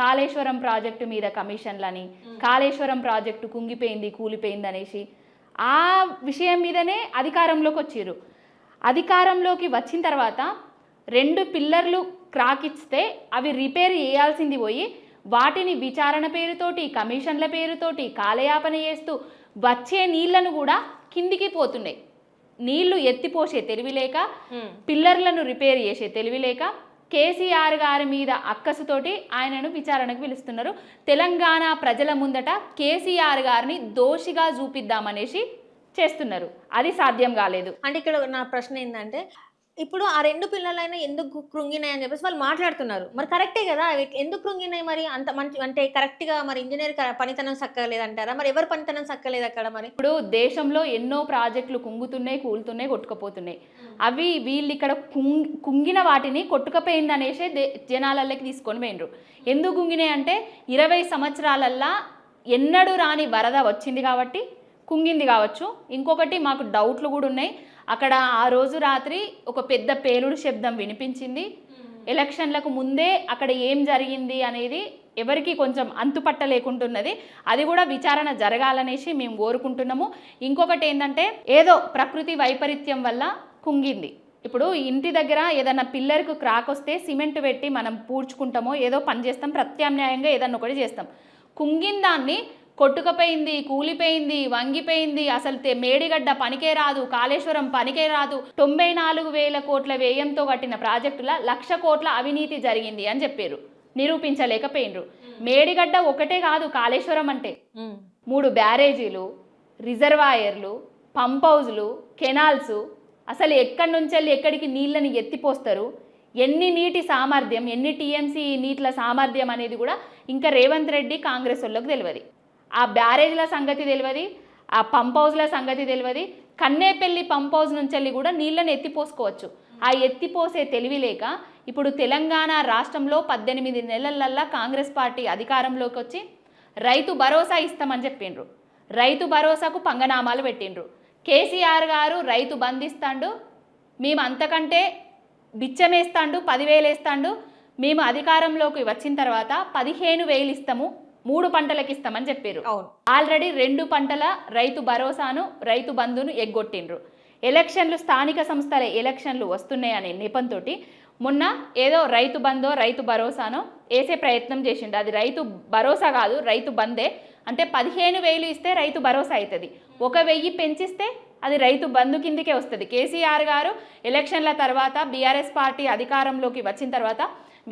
Kaleshwaram project మీద కమిషన్లని Kaleshwaram project కుంగిపోయింది కూలిపోయింది అనేసి ఆ విషయం మీదనే అధికారంలోకి వచ్చిర్రు. అధికారంలోకి వచ్చిన తర్వాత రెండు పిల్లర్లు క్రాక్ ఇస్తే అవి రిపేర్ చేయాల్సింది పోయి వాటిని విచారణ పేరుతోటి కమిషన్ల పేరుతోటి కాలయాపన చేస్తూ వచ్చే నీళ్ళను కూడా కిందికి పోతున్నాయి నీళ్ళు ఎత్తిపోసే తెలివి లేక. పిల్లర్లను రిపేర్ చేసే తెలివి లేక కేసీఆర్ గారి మీద అక్కసుతోటి ఆయనను విచారణకు పిలుస్తున్నారు. తెలంగాణ ప్రజల ముందట కేసీఆర్ గారిని దోషిగా చూపిద్దామనేసి చేస్తున్నారు. అది సాధ్యం కాలేదు. అంటే ఇక్కడ నా ప్రశ్న ఏంటంటే ఇప్పుడు ఆ రెండు పిల్లలైనా ఎందుకు కృంగినాయి అని చెప్పేసి వాళ్ళు మాట్లాడుతున్నారు. మరి కరెక్టే కదా? ఎందుకు కృంగినాయి మరి? అంత మంచి అంటే కరెక్ట్గా మరి ఇంజనీర్ పనితనం సక్కలేదంటారా? మరి ఎవరు పనితనం సక్కలేదు అక్కడ మరి? ఇప్పుడు దేశంలో ఎన్నో ప్రాజెక్టులు కుంగుతున్నాయి కూలుతున్నాయి కొట్టుకుపోతున్నాయి. అవి వీళ్ళు ఇక్కడ కుంగ్ కుంగిన వాటిని కొట్టుకపోయింది అనేసి జనాలల్లోకి జనాలలోకి తీసుకొని పోయినరు ఎందుకు కుంగినాయి అంటే ఇరవై సంవత్సరాలల్లా ఎన్నడూ రాని వరద వచ్చింది కాబట్టి కుంగింది కావచ్చు. ఇంకొకటి మాకు డౌట్లు కూడా ఉన్నాయి. అక్కడ ఆ రోజు రాత్రి ఒక పెద్ద పేలుడు శబ్దం వినిపించింది. ఎలక్షన్లకు ముందే అక్కడ ఏం జరిగింది అనేది ఎవరికి కొంచెం అంతుపట్ట లేకుంటున్నది. అది కూడా విచారణ జరగాలనేసి మేము కోరుకుంటున్నాము. ఇంకొకటి ఏంటంటే ఏదో ప్రకృతి వైపరీత్యం వల్ల కుంగింది. ఇప్పుడు ఇంటి దగ్గర ఏదైనా పిల్లర్కు క్రాక్ వస్తే సిమెంట్ పెట్టి మనం పూడ్చుకుంటామో ఏదో పని చేస్తాం ప్రత్యామ్నాయంగా ఏదన్నా ఒకటి చేస్తాం. కుంగిన దాన్ని కొట్టుకపోయింది కూలిపోయింది వంగిపోయింది. అసలు మేడిగడ్డ పనికే రాదు కాళేశ్వరం పనికే రాదు. తొంభై నాలుగు వేల కోట్ల వ్యయంతో కట్టిన ప్రాజెక్టుల లక్ష కోట్ల అవినీతి జరిగింది అని చెప్పారు. నిరూపించలేకపోయినరు మేడిగడ్డ ఒకటే కాదు కాళేశ్వరం అంటే. మూడు బ్యారేజీలు రిజర్వాయర్లు పంప్ హౌజ్లు కెనాల్స్. అసలు ఎక్కడి నుంచి వెళ్ళి ఎక్కడికి నీళ్ళని ఎత్తిపోస్తారు? ఎన్ని నీటి సామర్థ్యం ఎన్ని టీఎంసీ నీటిల సామర్థ్యం అనేది కూడా ఇంకా రేవంత్ రెడ్డి కాంగ్రెస్ వాళ్ళకి తెలియదు ఆ బ్యారేజ్ల సంగతి తెలియదు ఆ పంప్ హౌస్ల సంగతి తెలియదు కన్నేపల్లి పంప్ హౌస్ నుంచి వెళ్ళి కూడా నీళ్ళని ఎత్తిపోసుకోవచ్చు. ఆ ఎత్తిపోసే తెలివి లేక ఇప్పుడు తెలంగాణ రాష్ట్రంలో పద్దెనిమిది నెలలల్లా కాంగ్రెస్ పార్టీ అధికారంలోకి వచ్చి రైతు భరోసా ఇస్తామని చెప్పిండ్రు. రైతు భరోసాకు పంగనామాలు పెట్టిండ్రు. కేసీఆర్ గారు రైతు బంధిస్తాండు మేము అంతకంటే బిచ్చమేస్తాండు పదివేలు వేస్తాండు మేము అధికారంలోకి వచ్చిన తర్వాత పదిహేను వేలు ఇస్తాము మూడు పంటలకు ఇస్తామని చెప్పారు అవును. ఆల్రెడీ రెండు పంటల రైతు భరోసాను రైతు బంధును ఎగ్గొట్టిండ్రు. ఎలక్షన్లు స్థానిక సంస్థల ఎలక్షన్లు వస్తున్నాయనే నెపంతో మొన్న ఏదో రైతు బందో రైతు భరోసానో వేసే ప్రయత్నం చేసిండు. అది రైతు భరోసా కాదు రైతు బందే అంటే పదిహేను వేలు ఇస్తే రైతు భరోసా అవుతుంది ఒక వెయ్యి పెంచిస్తే అది రైతు బంధు కిందికే వస్తుంది. కేసీఆర్ గారు ఎలక్షన్ల తర్వాత బీఆర్ఎస్ పార్టీ అధికారంలోకి వచ్చిన తర్వాత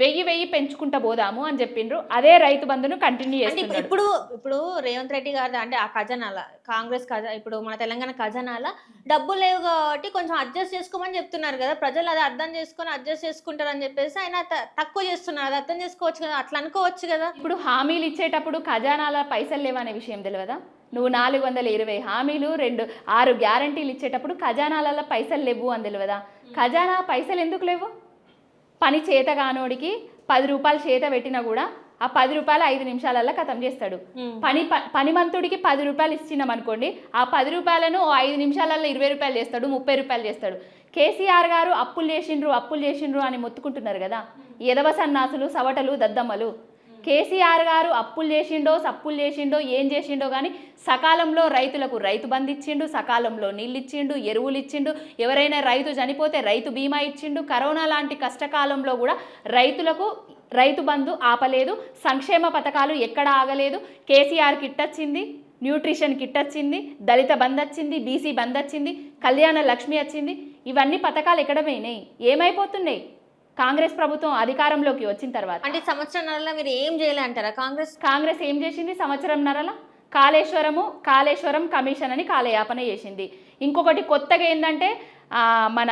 వెయ్యి వెయ్యి పెంచుకుంటా పోదాము అని చెప్పిండ్రు. అదే రైతు బంధును కంటిన్యూ చేస్తున్నారు ఇప్పుడు ఇప్పుడు రేవంత్ రెడ్డి గారు అంటే ఆ ఖజానాల కాంగ్రెస్ ఖజా ఇప్పుడు మన తెలంగాణ ఖజానాల డబ్బులు లేవు కాబట్టి కొంచెం అడ్జస్ట్ చేసుకోమని చెప్తున్నారు కదా. ప్రజలు అది అర్థం చేసుకొని అడ్జస్ట్ చేసుకుంటారు అని చెప్పేసి ఆయన తక్కువ చేస్తున్నారు. అది అర్థం చేసుకోవచ్చు కదా. అట్లా అనుకోవచ్చు కదా. ఇప్పుడు హామీలు ఇచ్చేటప్పుడు ఖజానాల పైసలు లేవనే విషయం తెలియదా నువ్వు నాలుగు వందల ఇరవై హామీలు రెండు ఆరు గ్యారంటీలు ఇచ్చేటప్పుడు ఖజానాలలో పైసలు లేవు అని తెలియదా ఖజానా పైసలు ఎందుకు లేవు? పని చేత కానోడికి పది రూపాయలు చేత పెట్టినా కూడా ఆ పది రూపాయలు ఐదు నిమిషాలల్లో ఖతం చేస్తాడు. పని ప- పనిమంతుడికి పది రూపాయలు ఇచ్చినాం అనుకోండి ఆ పది రూపాయలను ఓ ఐదు నిమిషాలలో ఇరవై రూపాయలు చేస్తాడు ముప్పై రూపాయలు చేస్తాడు. కేసీఆర్ గారు అప్పులు చేసిండ్రు అప్పులు చేసిండ్రు అని మొత్తుకుంటున్నారు కదా. ఎదవ సన్నాసులు సవటలు దద్దమ్మలు కేసీఆర్ గారు అప్పులు చేసిండో సప్పులు చేసిండో ఏం చేసిండో కానీ సకాలంలో రైతులకు రైతు బంధు ఇచ్చిండు సకాలంలో నీళ్ళు ఇచ్చిండు ఎరువులు ఇచ్చిండు ఎవరైనా రైతు చనిపోతే రైతు బీమా ఇచ్చిండు. కరోనా లాంటి కష్టకాలంలో కూడా రైతులకు రైతు బంధు ఆపలేదు. సంక్షేమ పథకాలు ఎక్కడ ఆగలేదు. కేసీఆర్ కిట్ వచ్చింది న్యూట్రిషన్ కిట్ వచ్చింది దళిత బంద్ వచ్చింది బీసీ బంద్ వచ్చింది కళ్యాణ లక్ష్మి వచ్చింది ఇవన్నీ పథకాలు ఎక్కడ పోయినాయి? ఏమైపోతున్నాయి? కాంగ్రెస్ ప్రభుత్వం అధికారంలోకి వచ్చిన తర్వాత. అంటే సంవత్సరాల మీరు ఏం చేయలే అంటారా? కాంగ్రెస్ కాంగ్రెస్ ఏం చేసింది? సంవత్సరంన్నరల కాళేశ్వరము కాళేశ్వరం కమిషన్ అని కాలయాపన చేసింది. ఇంకొకటి కొత్తగా ఏంటంటే మన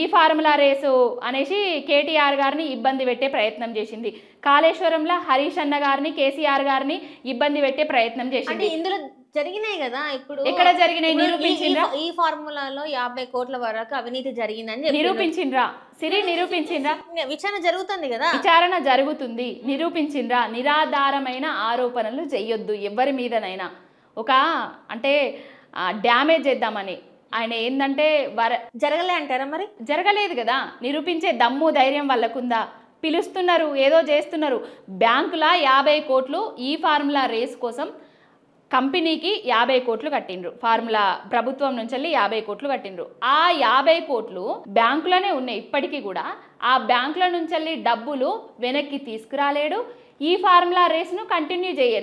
ఈ ఫార్ములా రేసు అనేసి కేటీఆర్ గారిని ఇబ్బంది పెట్టే ప్రయత్నం చేసింది. కాళేశ్వరంలో హరీష్ అన్న గారిని కేసీఆర్ గారిని ఇబ్బంది పెట్టే ప్రయత్నం చేసింది. ఇందులో జరిగినాయి కదా ఇప్పుడు ఎక్కడ జరిగినాయి? నిరూపించిండ్రా? ఈ- ఫార్ములాలో యాభై కోట్ల వరకు అవినీతి జరిగిందని చెప్పి నిరూపించిండ్రా? సిరి నిరూపించిండ్రా? విచారణ జరుగుతుంది కదా. విచారణ జరుగుతుంది. నిరూపించిండ్రా? నిరాధారమైన ఆరోపణలు చెయ్యొద్దు ఎవరి మీదనైనా. ఒక అంటే డ్యామేజ్ చేద్దామని. ఆయన ఏంటంటే వర జరగలే అంటారా మరి? జరగలేదు కదా. నిరూపించే దమ్ము ధైర్యం వాళ్ళకుందా? పిలుస్తున్నారు ఏదో చేస్తున్నారు. బ్యాంకుల యాభై కోట్లు ఈ ఫార్ములా రేస్ కోసం కంపెనీకి యాభై కోట్లు కట్టిండ్రు. ఫార్ములా ప్రభుత్వం నుంచి వెళ్ళి యాభై కోట్లు కట్టిండ్రు. ఆ యాభై కోట్లు బ్యాంకులోనే ఉన్నాయి ఇప్పటికీ కూడా. ఆ బ్యాంకుల నుంచి వెళ్ళి డబ్బులు వెనక్కి తీసుకురాలేడు. ఈ ఫార్ములా రేస్ను కంటిన్యూ చేయలేడు.